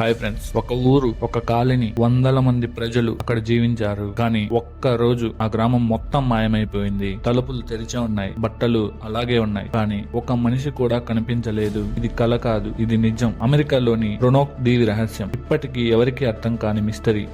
Hi friends ఒక ఊరు ఒక కాలనీ వందల మంది ప్రజలు అక్కడ జీవించారు. కానీ ఒక్క రోజు ఆ గ్రామం మొత్తం మాయమైపోయింది. తలుపులు తెరిచే ఉన్నాయి బట్టలు అలాగే ఉన్నాయి. కానీ ఒక మనిషి కూడా కనిపించలేదు. ఇది కల కాదు ఇది నిజం. అమెరికాలోని రొనోక్ దీవి రహస్యం. ఇప్పటికీ ఎవరికీ అర్థం కాని మిస్టరీ.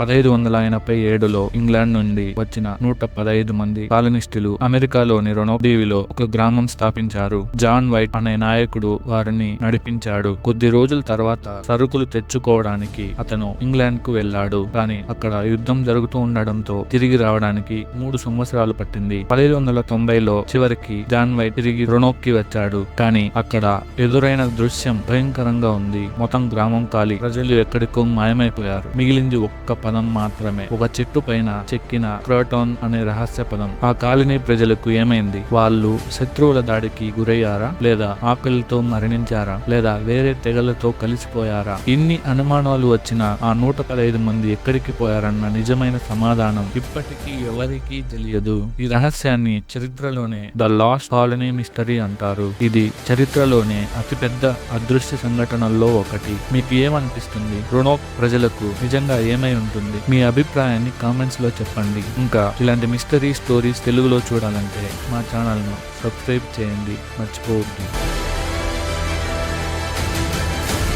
పదహైదు వందల ఎనభై ఏడులో ఇంగ్లాండ్ నుండి వచ్చిన నూట పదహైదు మంది కాలనిస్టులు అమెరికాలోని రొనోదీవిలో ఒక గ్రామం స్థాపించారు. జాన్ వైట్ అనే నాయకుడు వారిని నడిపించాడు. కొద్ది రోజుల తర్వాత సరుకులు తెచ్చుకోవడానికి అతను ఇంగ్లాండ్కు వెళ్ళాడు. కానీ అక్కడ యుద్ధం జరుగుతూ ఉండడంతో తిరిగి రావడానికి మూడు సంవత్సరాలు పట్టింది. పదిహేను వందల తొంభైలో చివరికి జాన్ వైట్ తిరిగి రొనోక్కి వచ్చాడు. కానీ అక్కడ ఎదురైన దృశ్యం భయంకరంగా ఉంది. మొత్తం గ్రామం ఖాళీ. ప్రజలు ఎక్కడికో మాయమైపోయారు. మిగిలింది ఒక్క పదం మాత్రమే. ఒక చెట్టు పైన చెక్కిన క్రోటోన్ అనే రహస్య పదం. ఆ కాలనీ ప్రజలకు ఏమైంది? వాళ్ళు శత్రువుల దాడికి గురయ్యారా? లేదా ఆకలితో మరణించారా? లేదా వేరే తెగలతో కలిసిపోయారా? ఇన్ని అనుమానాలు వచ్చిన ఆ నూట పదహైదు మంది ఎక్కడికి పోయారన్న నిజమైన సమాధానం ఇప్పటికీ ఎవరికీ తెలియదు. ఈ రహస్యాన్ని చరిత్రలోనే ద లాస్ట్ కాలనీ మిస్టరీ అంటారు. ఇది చరిత్రలోనే అతిపెద్ద అదృశ్య సంఘటనల్లో ఒకటి. మీకు ఏమనిపిస్తుంది? రుణోక్ ప్రజలకు నిజంగా ఏమై ఉంటుంది మీ అభిప్రాయాన్ని కామెంట్స్లో చెప్పండి. ఇంకా ఇలాంటి మిస్టరీ స్టోరీస్ తెలుగులో చూడాలంటే మా ఛానల్ను సబ్స్క్రైబ్ చేయండి. మర్చిపోవద్దు.